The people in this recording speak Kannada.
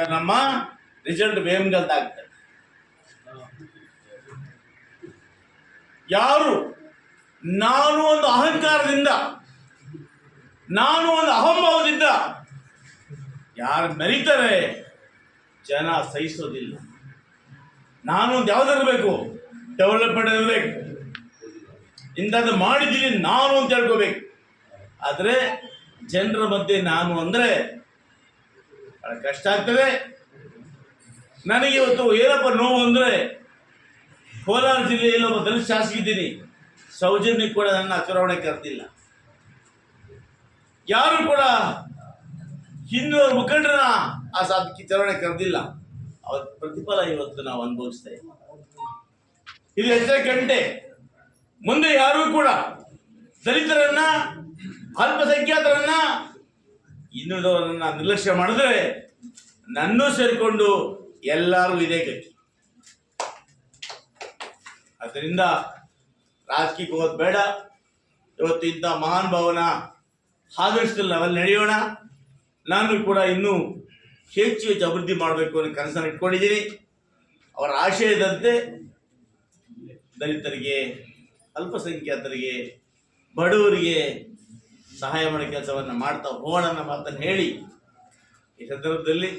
ನಮ್ಮ ರಿಸಲ್ಟ್ ವೇಮ್ಗಲ್ದಾಗ್ತದೆ ಯಾರು? ನಾನು ಒಂದು ಅಹಂಕಾರದಿಂದ, ನಾನು ಒಂದು ಅಹಂಭಾವದಿಂದ ಯಾರು ಮೆರೀತಾರೆ? ಜನ ಸಹಿಸೋದಿಲ್ಲ. ನಾನು ಒಂದು ಯಾವ್ದಿರಬೇಕು ಡೆವಲಪ್ಮೆಂಟ್ ಇರಬೇಕು ಇಂಥದ್ದು ಮಾಡಿದ್ದೀನಿ, ನಾನು ಅಂತ ಹೇಳ್ಕೋಬೇಕು. ಆದರೆ, ಜನರ ಮಧ್ಯೆ ನಾನು ಅಂದರೆ ಬಹಳ ಕಷ್ಟ ಆಗ್ತದೆ. ನನಗೆ ಇವತ್ತು ಏನಪ್ಪ ನೋವು ಅಂದರೆ ಕೋಲಾರ ಜಿಲ್ಲೆಯಲ್ಲಿ ಒಬ್ಬ ದಲಿತ ಶಾಸಕ ಇದ್ದೀನಿ ಸೌಜನ್ಯ ಕೂಡ ನನ್ನ ಚುನಾವಣೆ ಕರೆದಿಲ್ಲ. ಯಾರು ಕೂಡ ಹಿಂದೂ ಮುಖಂಡರ ಆ ಸಾಧಕಿ ಚುನಾವಣೆ ಕರೆದಿಲ್ಲ. ಅವತ್ತು ಪ್ರತಿಫಲ ಇವತ್ತು ನಾವು ಅನುಭವಿಸ್ತಾ ಇದು ಹೆಚ್ಚಿನ ಗಂಟೆ. ಮುಂದೆ ಯಾರೂ ಕೂಡ ದಲಿತರನ್ನ, ಅಲ್ಪಸಂಖ್ಯಾತರನ್ನ ಇನ್ನುಳಿದವರನ್ನ ನಿರ್ಲಕ್ಷ್ಯ ಮಾಡಿದ್ರೆ ನನ್ನೂ ಸೇರಿಕೊಂಡು ಎಲ್ಲರೂ ಇದೇ ಗತಿ. ಅದರಿಂದ ರಾಜಕೀಯಕ್ಕೆ ಹೋಗೋದು ಬೇಡ. ಇವತ್ತು ಇಂಥ ಮಹಾನ್ ಭಾವನ ಆದರ್ಶದಲ್ಲಿ ನಾವೆಲ್ಲ ನಡೆಯೋಣ. ನಾನು ಕೂಡ ಇನ್ನೂ ಹೆಚ್ಚು ಹೆಚ್ಚು ಅಭಿವೃದ್ಧಿ ಮಾಡಬೇಕು ಅನ್ನೋ ಕನಸನ್ನು ಇಟ್ಕೊಂಡಿದ್ದೀನಿ. ಅವರ ಆಶಯದಂತೆ ದಲಿತರಿಗೆ, ಅಲ್ಪಸಂಖ್ಯಾತರಿಗೆ, ಬಡವರಿಗೆ ಸಹಾಯ ಮಾಡೋ ಕೆಲಸವನ್ನು ಮಾಡ್ತಾ ಹೋಗೋಣ ಮಾತನ್ನು ಹೇಳಿ ಈ ಸಂದರ್ಭದಲ್ಲಿ